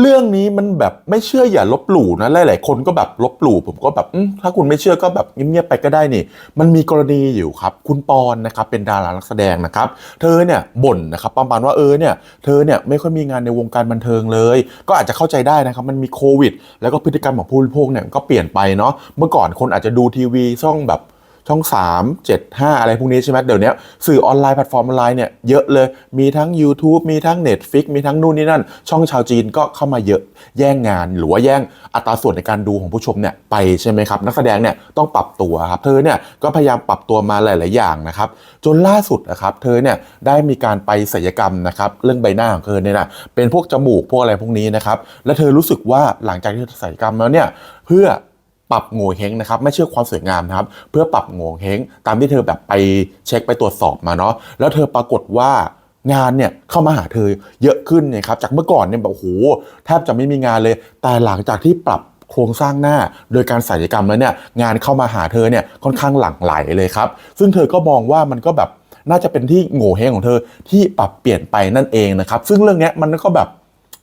เรื่องนี้มันแบบไม่เชื่ออย่าลบหลู่นะหลายๆคนก็แบบลบหลู่ผมก็แบบถ้าคุณไม่เชื่อก็แบบเงียบๆไปก็ได้นี่ มันมีกรณีอยู่ครับ คุณปอนนะครับเป็นดารานักแสดงนะครับ เธอเนี่ยบ่นนะครับประมาณว่าเออเนี่ยเธอเนี่ยไม่ค่อยมีงานในวงการบันเทิงเลย ก็อาจจะเข้าใจได้นะครับมันมีโควิด แล้วก็พฤติกรรมของผู้บริโภคเนี่ยก็เปลี่ยนไปเนาะเมื่อก่อนคนอาจจะดูทีวีช่องแบบ ช่อง 3 7 5 อะไรพวกนี้ใช่ไหมเดี๋ยวนี้สื่อออนไลน์แพลตฟอร์มออนไลน์เนี่ยเยอะเลย มีทั้ง YouTube มีทั้ง Netflix มีทั้งนู่นนี่นั่น ช่องชาวจีนก็เข้ามาเยอะแย่งงาน หรือว่าแย่งอัตราส่วนในการดูของผู้ชมเนี่ยไปใช่ไหมครับ นักแสดงเนี่ยต้องปรับตัวครับ เธอเนี่ยก็พยายามปรับตัวมาหลาย ๆ อย่างนะครับ จนล่าสุดนะครับเธอเนี่ยได้มีการไปศัลยกรรมนะครับเรื่องใบหน้าของเธอเนี่ยนะเป็นพวกจมูกพวกอะไรพวกนี้นะครับและเธอรู้สึกว่าหลังจากที่เธอศัลยกรรมแล้วเนี่ยเพื่อ ปรับโง่เฮงนะครับไม่เชื่อความสวยงามนะครับเพื่อปรับโง่เฮงตามที่เธอแบบไปเช็คไปตรวจสอบมาเนาะแล้วเธอปรากฏว่างานเนี่ยเข้ามาหาเธอเยอะขึ้นนะครับจากเมื่อก่อนเนี่ยแบบโอ้โหแทบจะไม่มีงานเลย แต่หลังจากที่ปรับโครงสร้างหน้าโดยการศัลยกรรมแล้วเนี่ยงานเข้ามาหาเธอเนี่ยค่อนข้างหลั่งไหลเลยครับ ซึ่งเธอก็มองว่ามันก็แบบน่าจะเป็นที่โง่เฮงของเธอที่ปรับเปลี่ยนไปนั่นเองนะครับ ซึ่งเรื่องนี้มันก็แบบ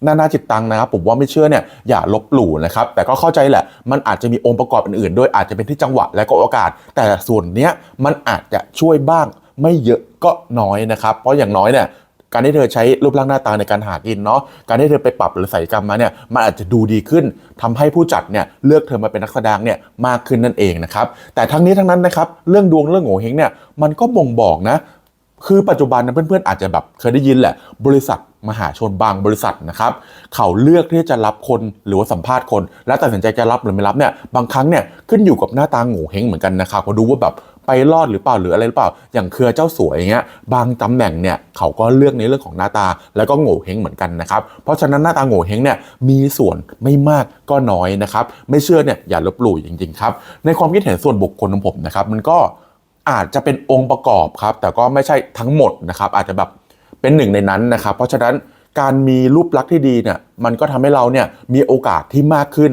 นานาจิตตังนะครับผมว่าไม่เชื่อเนี่ยอย่าลบหลู่นะครับแต่ก็เข้าใจแหละมันอาจจะมีองค์ประกอบอื่นๆด้วยอาจจะเป็นที่จังหวะและก็โอกาส แต่ส่วนเนี้ยมันอาจจะช่วยบ้างไม่เยอะก็น้อยนะครับ เพราะอย่างน้อยเนี่ยการที่เธอใช้รูปร่างหน้าตาในการหากินเนาะ การที่เธอไปปรับหรือใส่กรรมมาเนี่ย มันอาจจะดูดีขึ้นทำให้ผู้จัดเนี่ยเลือกเธอมาเป็นนักแสดงเนี่ยมากขึ้นนั่นเองนะครับ แต่ทั้งนี้ทั้งนั้นนะครับ เรื่องดวงเรื่องโง่เฮงเนี่ย มันก็บ่งบอกนะ คือปัจจุบันนะเพื่อนๆอาจจะแบบเคยได้ยินแหละ บริษัทมหาชนบางบริษัทนะครับเขาเลือกที่จะรับคนหรือว่าสัมภาษณ์คน แล้วตัดสินใจจะรับหรือไม่รับเนี่ยบางครั้งเนี่ยขึ้นอยู่กับหน้าตาโง่เฮงเหมือนกันนะครับก็ดูว่าแบบไปรอดหรือเปล่าหรืออะไรหรือเปล่า อย่างเครือเจ้าสัวอย่างเงี้ยบางตำแหน่งเนี่ยเขาก็เลือกในเรื่องของหน้าตา แล้วก็โง่เฮงเหมือนกันนะครับเพราะฉะนั้นหน้าตาโง่เฮงเนี่ยมีส่วนไม่มากก็น้อยนะครับไม่เชื่อเนี่ยอย่าลบหลู่จริงๆครับในความคิดเห็นส่วนบุคคลของผมนะครับมันก็ อาจจะเป็นองค์ประกอบครับ แต่ก็ไม่ใช่ทั้งหมดนะครับ อาจจะแบบเป็นหนึ่งในนั้นนะครับ เพราะฉะนั้นการมีรูปลักษณ์ที่ดีเนี่ยมันก็ทำให้เราเนี่ยมีโอกาสที่มากขึ้น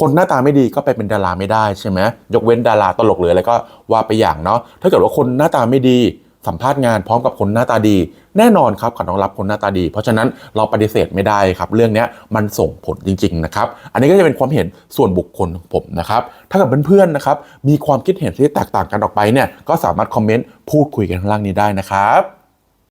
คนหน้าตาไม่ดีก็ไปเป็นดาราไม่ได้ใช่ไหมยกเว้นดาราตลกหรืออะไรก็ว่าไปอย่างเนาะถ้าเกิดว่าคนหน้าตาไม่ดี สัมภาษณ์งานพร้อมกับคนหน้าตาดี แน่นอนครับเขาต้องรับคนหน้าตาดี เพราะฉะนั้นเราปฏิเสธไม่ได้ครับ เรื่องนี้มันส่งผลจริง ๆ นะครับ อันนี้ก็จะเป็นความเห็นส่วนบุคคลของผมนะครับถ้าเกิดเพื่อนๆนะครับมีความคิดเห็นที่แตกต่างกันออกไปเนี่ยก็สามารถคอมเมนต์พูดคุยกันข้างล่างนี้ได้นะครับ